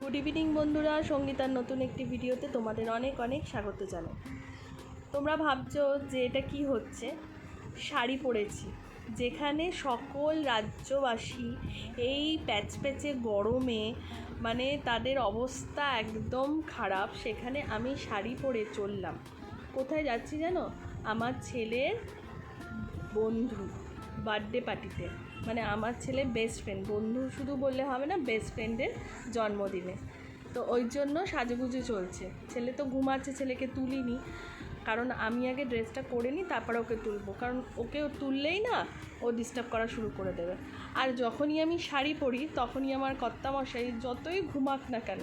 Good evening বন্ধুরা। সঙ্গীতার নতুন একটি ভিডিওতে তোমাদের অনেক অনেক স্বাগত জানাই। তোমরা ভাবছ যে এটা কি হচ্ছে? শাড়ি পরেছি। যেখানে সকল রাজ্যবাসী এই প্যাচ প্যাচে গরমে মানে তাদের অবস্থা একদম খারাপ, সেখানে আমি শাড়ি পরে চললাম। কোথায় যাচ্ছি জানো? আমার ছেলের বন্ধু। বার্থডে পার্টিতে মানে আমার ছেলে বেস্ট ফ্রেন্ড বন্ধু শুধু বললে হবে না বেস্ট ফ্রেন্ডের জন্মদিনে। তো ওই জন্য সাজুগুজু চলছে। ছেলে তো ঘুমাচ্ছে, ছেলেকে তুলিনি। কারণ আমি আগে ড্রেসটা করে নিই, তারপরে ওকে তুলবো। কারণ ওকে তুললেই না, ও ডিস্টার্ব করা শুরু করে দেবে। আর যখনই আমি শাড়ি পরি, তখনই আমার কর্তামশাই যতই ঘুমাক না কেন,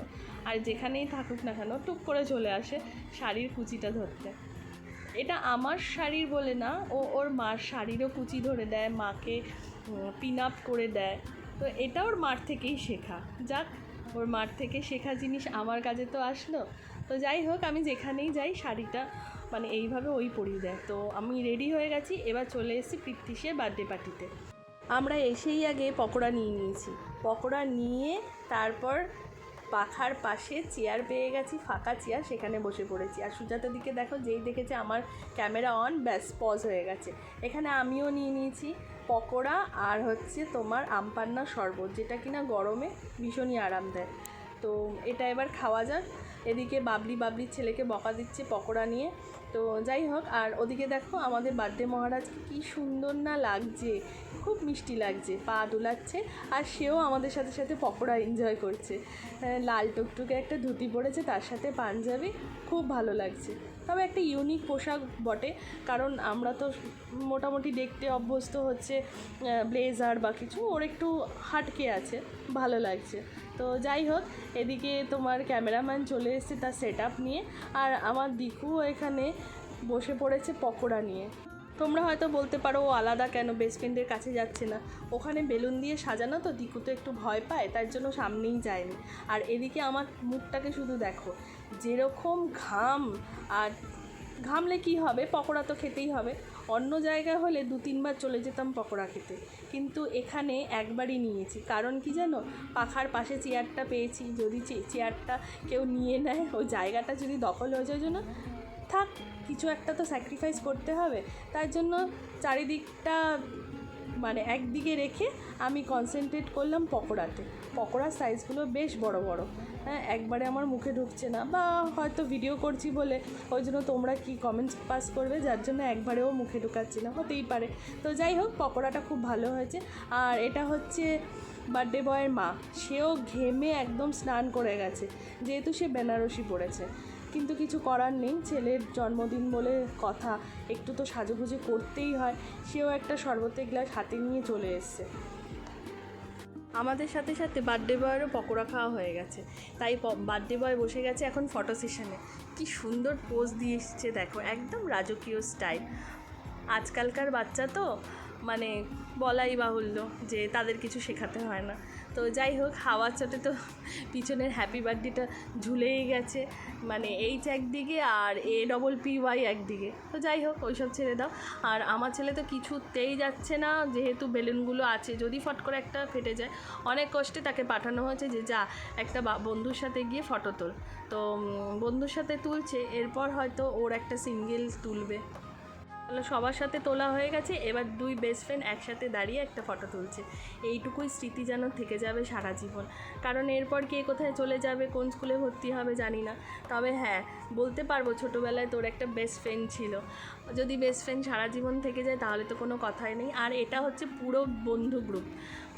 আর যেখানেই থাকুক না কেন, টুক করে চলে আসে শাড়ির কুচিটা ধরতে। এটা আমার শাড়ির বলে না, ও ওর মার শাড়িরও কুচি ধরে দেয়, মাকে পিন আপ করে দেয়। তো এটা ওর মার থেকেই শেখা। যাক, ওর মার থেকে শেখা জিনিস আমার কাজে তো আসলো। তো যাই হোক, আমি যেখানেই যাই শাড়িটা মানে এইভাবে ওই পরিয়ে দেয়। তো আমি রেডি হয়ে গেছি, এবার চলে এসেছি পৃথ্বীসের বার্থডে পার্টিতে আমরা এসেই আগে পকোড়া নিয়ে নিয়েছি। পকোড়া নিয়ে তারপর পাখার পাশে চেয়ার পেয়ে গেছি, ফাঁকা চেয়ার, সেখানে বসে পড়েছি। আর সুজাতার দিকে দেখো, যেই দেখেছে আমার ক্যামেরা অন, ব্যাস পজ হয়ে গেছে। এখানে আমিও নিয়ে নিয়েছি পকোড়া আর হচ্ছে তোমার আমপান্না শরবত, যেটা কিনা গরমে ভীষণই আরাম দেয়। তো এটা এবার খাওয়া যাক। এদিকে বাবলি বাবলির ছেলেকে বকা দিচ্ছে পকোড়া নিয়ে। তো যাই হোক আর ওদিকে দেখো আমাদের বার্থডে মহারাজকে কি সুন্দর না লাগছে খুব মিষ্টি লাগছে পা দুলাচ্ছে আর সেও আমাদের সাথে সাথে পকোড়া এনজয় করছে। হ্যাঁ, লাল টুকটুকে একটা ধুতি পরেছে তার সাথে পাঞ্জাবি খুব ভালো লাগছে। তবে একটা ইউনিক পোশাক বটে কারণ আমরা তো মোটামুটি দেখতে অভ্যস্ত হচ্ছে ব্লেজার বা কিছু ওর একটু হাটকে আছে ভালো লাগছে। তো যাই হোক, এদিকে তোমার ক্যামেরাম্যান চলে এসেছে তার সেট নিয়ে আর আমার দিকুও এখানে বসে পড়েছে পকোড়া নিয়ে। তোমরা হয়তো বলতে পারো, ও আলাদা কেন? বেস্ট ফ্রেন্ডের কাছে যাচ্ছে না। ওখানে বেলুন দিয়ে সাজানো তো দিকু তো একটু ভয় পায়, তার জন্য সামনেই যায়নি। আর এদিকে আমার মুখটাকে শুধু দেখো, যেরকম ঘাম আর ঘামলে কি হবে? পকোড়া তো খেতেই হবে। অন্য জায়গায় হলে দু তিনবার চলে যেতাম পকোড়া খেতে। কিন্তু এখানে একবারই নিয়েছি। কারণ কি জানো? পাখার পাশে চেয়ারটা পেয়েছি। যদি চেয়ারটা কেউ নিয়ে নেয় ওই জায়গাটা যদি দখল হয়ে যায় জন্য থাক, কিছু একটা তো স্যাক্রিফাইস করতে হবে। তার জন্য চারিদিকটা মানে একদিকে রেখে আমি কনসেন্ট্রেট করলাম পকোড়াতে। পকোড়ার সাইজগুলো বেশ বড় বড়। হ্যাঁ একবারে আমার মুখে ঢুকছে না। বা হয়তো ভিডিও করছি বলে ওই জন্য তোমরা কি কমেন্টস পাস করবে? যার জন্য একবারেও মুখে ঢুকাচ্ছি না। হতেই পারে। তো যাই হোক, পকোড়াটা খুব ভালো হয়েছে। আর এটা হচ্ছে বার্থডে বয়ের মা। সেও ঘেমে একদম স্নান করে গেছে। যেহেতু সে বেনারসি পড়েছে। কিন্তু কিছু করার নেই। ছেলের জন্মদিন বলে কথা। একটু তো সাজুগুজু করতেই হয়। সেও একটা শরবতের গ্লাস হাতে নিয়ে চলে এসছে। আমাদের সাথে সাথে বার্থডে বয়েরও পকোড়া খাওয়া হয়ে গেছে। তাই বার্থডে বয় বসে গেছে এখন ফটো সেশনে কি সুন্দর পোজ দিয়ে এসছে দেখো। একদম রাজকীয় স্টাইল আজকালকার বাচ্চা তো মানে বলাই বাহুল্য যে তাদের কিছু শেখাতে হয় না। তো যাই হোক হাওয়ার চোটে তো পিছনের হ্যাপি বার্থডেটা ঝুলেই গেছে। মানে এইচ একদিকে আর এ ডবল পি ওয়াই একদিকে। তো যাই হোক, ওইসব ছেড়ে দাও। আর আমার ছেলে তো কিছুতেই যাচ্ছে না, যেহেতু বেলুনগুলো আছে। যদি ফট করে একটা ফেটে যায়, অনেক কষ্টে তাকে পাঠানো হয়েছে যে, যা, একটা বন্ধুর সাথে গিয়ে ফটো তোল। তো বন্ধুর সাথে তুলছে, এরপর হয়তো ওর একটা সিঙ্গেল তুলবে। তাহলে সবার সাথে তোলা হয়ে গেছে। এবার দুই বেস্ট ফ্রেন্ড একসাথে দাঁড়িয়ে একটা ফটো তুলছে। এইটুকুই স্মৃতি যেন থেকে যাবে সারা জীবন। কারণ এরপর কে কোথায় চলে যাবে, কোন স্কুলে ভর্তি হবে জানি না। তবে হ্যাঁ বলতে পারব ছোটোবেলায় তোর একটা বেস্ট ফ্রেন্ড ছিল। যদি বেস্ট ফ্রেন্ড সারা জীবন থেকে যায় তাহলে তো কোনো কথাই নেই। আর এটা হচ্ছে পুরো বন্ধু গ্রুপ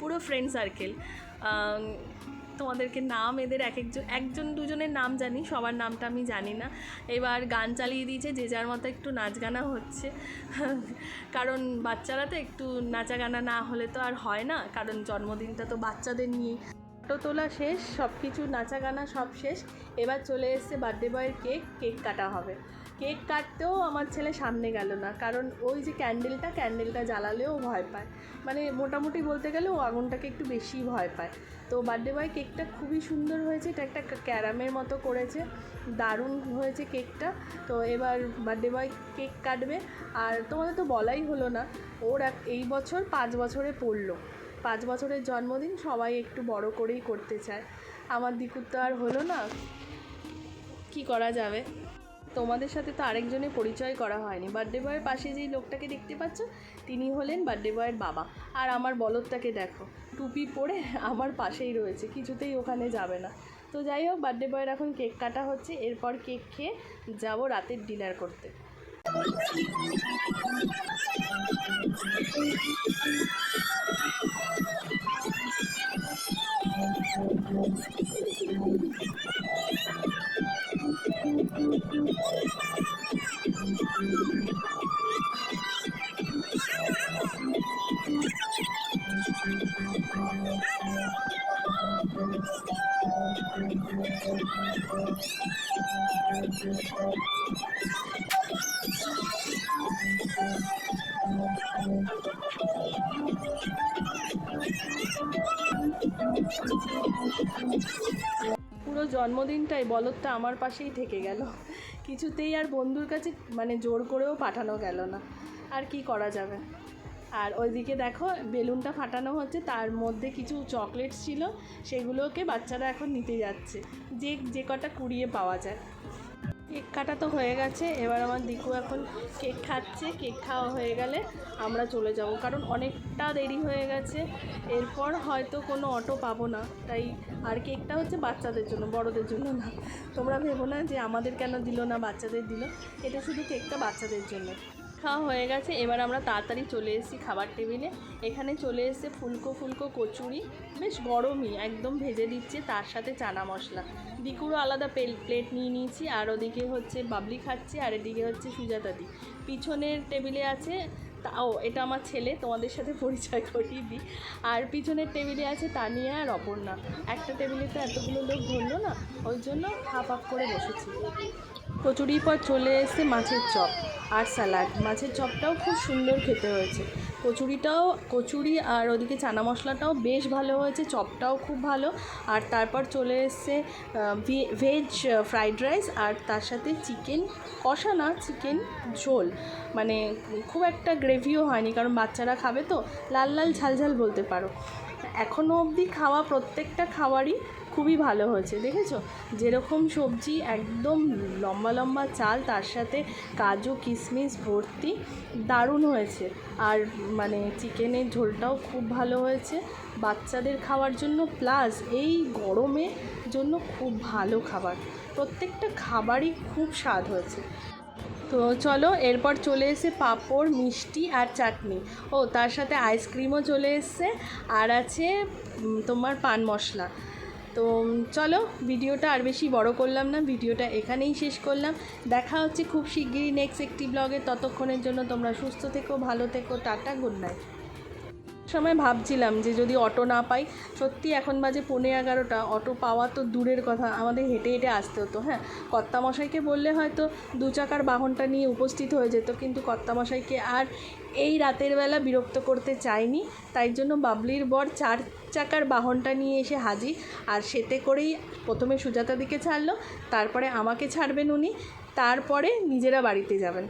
পুরো ফ্রেন্ড সার্কেল তোমাদেরকে নাম, এদের এক একজন একজন দুজনের নাম জানি, সবার নামটা আমি জানি না। এবার গান চালিয়ে দিয়েছে, যে যার মতো একটু নাচ গানা হচ্ছে। কারণ বাচ্চারা তো একটু নাচা গানা না হলে তো আর হয় না, কারণ জন্মদিনটা তো বাচ্চাদের নিয়ে। ফটো তোলা শেষ সব কিছু নাচা গানা সব শেষ। এবার চলে এসছে বার্থডে বয়ের কেক কেক কাটা হবে। কেক কাটতেও আমার ছেলে সামনে গেল না, কারণ ওই যে ক্যান্ডেলটা ক্যান্ডেলটা জ্বালালেও ভয় পায়। মানে মোটামুটি বলতে গেলে ও আগুনটাকে একটু বেশি ভয় পায়। তো বার্থডে বয় কেকটা খুবই সুন্দর হয়েছে, এটা একটা ক্যারামের মতো করেছে, দারুণ হয়েছে কেকটা। তো এবার বার্থডে বয় কেক কাটবে, আর তোমাদের তো বলাই হলো না, ওর এই বছর পাঁচ বছরে পড়ল। পাঁচ বছরের জন্মদিন সবাই একটু বড় করেই করতে চায়। আমার দিকুর তো আর হলো না। কি করা যাবে? তোমাদের সাথে তো আরেকজনের পরিচয় করা হয়নি। বার্থডে বয়ের পাশে যেই লোকটাকে দেখতে পাচ্ছ, তিনি হলেন বার্থডে বয়ের বাবা। আর আমার বলদটাকে দেখো, টুপি পরে আমার পাশেই রয়েছে, কিছুতেই ওখানে যাবে না। তো যাই হোক বার্থডে বয়ের এখন কেক কাটা হচ্ছে, এরপর কেক খেয়ে যাব রাতের ডিনার করতে। পুরো জন্মদিনটাই বলদটা আমার পাশেই থেকে গেল। কিছুতেই আর বন্ধুর কাছে মানে জোর করেও পাঠানো গেল না। আর কি করা যাবে? আর ওইদিকে দেখো, বেলুনটা ফাটানো হচ্ছে, তার মধ্যে কিছু চকলেটস ছিল, সেগুলোকে বাচ্চারা এখন নিতে যাচ্ছে। যে যে কটা কুড়িয়ে পাওয়া যায়। কেক কাটা তো হয়ে গেছে, এবার আমার দিকু এখন কেক খাচ্ছে, কেক খাওয়া হয়ে গেলে আমরা চলে যাব, কারণ অনেকটা দেরি হয়ে গেছে, এরপর হয়তো কোনো অটো পাবো না, তাই আর কেকটা হচ্ছে বাচ্চাদের জন্য, বড়দের জন্য না। তোমরা ভেবো না যে আমাদের কেন দিল না, বাচ্চাদের দিল, এটা শুধু কেকটা বাচ্চাদের জন্য। খাওয়া হয়ে গেছে। এবার আমরা তাড়াতাড়ি চলে এসেছি খাবার টেবিলে। এখানে চলে এসেছে ফুলকো ফুলকো কচুরি। বেশ গরমই, একদম ভেজে দিচ্ছে, তার সাথে চানা মশলা। দিকুরও আলাদা প্লেট নিয়ে নিয়েছি, আর ওদিকে হচ্ছে বাবলি খাচ্ছে, আর এদিকে হচ্ছে সুজাতাদি পিছনের টেবিলে আছে, তাও এটা আমার ছেলে, তোমাদের সাথে পরিচয় করিয়ে দিই। আর পিছনের টেবিলে আছে তানিয়া আর অপর্ণা। একটা টেবিলে তো এতগুলো লোক ধরলো না, ওই জন্য হাফ হাফ করে বসেছি। কচুরির পর চলে এসে মাছের চপ আর স্যালাড। মাছের চপটাও খুব সুন্দর খেতে হয়েছে। কচুরিটাও, কচুরি আর ওদিকে চানা মশলাটাও বেশ ভালো হয়েছে, চপটাও খুব ভালো। আর তারপর চলে এসছে ভেজ ফ্রাইড রাইস আর তার সাথে চিকেন কষা না চিকেন ঝোল। মানে খুব একটা গ্রেভিও হয়নি, কারণ বাচ্চারা খাবে তো, লাল লাল ঝাল ঝাল বলতে পারো। এখনও অবধি খাওয়া প্রত্যেকটা খাবারই খুবই ভালো হয়েছে। দেখেছ? যেরকম সবজি, একদম লম্বা লম্বা চাল, তার সাথে কাজু কিশমিশ ভর্তি, দারুণ হয়েছে। আর মানে চিকেনের ঝোলটাও খুব ভালো হয়েছে। বাচ্চাদের খাওয়ার জন্য, প্লাস এই গরমে জন্য খুব ভালো খাবার। প্রত্যেকটা খাবারই খুব স্বাদ হয়েছে। তো চলো, এরপর চলে এসে পাঁপড়, মিষ্টি আর চাটনি। ও, তার সাথে আইসক্রিমও চলে এসছে। আর আছে তোমার পান মশলা। তো চলো, ভিডিওটা আর বেশি বড় করলাম না, ভিডিওটা এখানেই শেষ করলাম। দেখা হচ্ছে খুব শিগগিরই নেক্সট একটি ব্লগে ততক্ষণের জন্য তোমরা সুস্থ থেকো, ভালো থেকো, টাটা গুড নাইট সময় ভাবছিলাম যে যদি অটো না পাই, সত্যি এখন বাজে পৌনে এগারোটা, অটো পাওয়া তো দূরের কথা, আমাদের হেঁটে হেঁটে আসতে হতো হ্যাঁ? কর্তামশাইকে বললে হয়তো দু চাকার বাহনটা নিয়ে উপস্থিত হয়ে যেত, কিন্তু কর্তামশাইকে আর এই রাতের বেলা বিরক্ত করতে চাইনি, তাই জন্য বাবলির বর চার চাকার বাহনটা নিয়ে এসে হাজির, আর সেতে করেই প্রথমে সুজাতা দিকে ছাড়লো, তারপরে আমাকে ছাড়বেন উনি, তারপরে নিজেরা বাড়িতে যাবেন।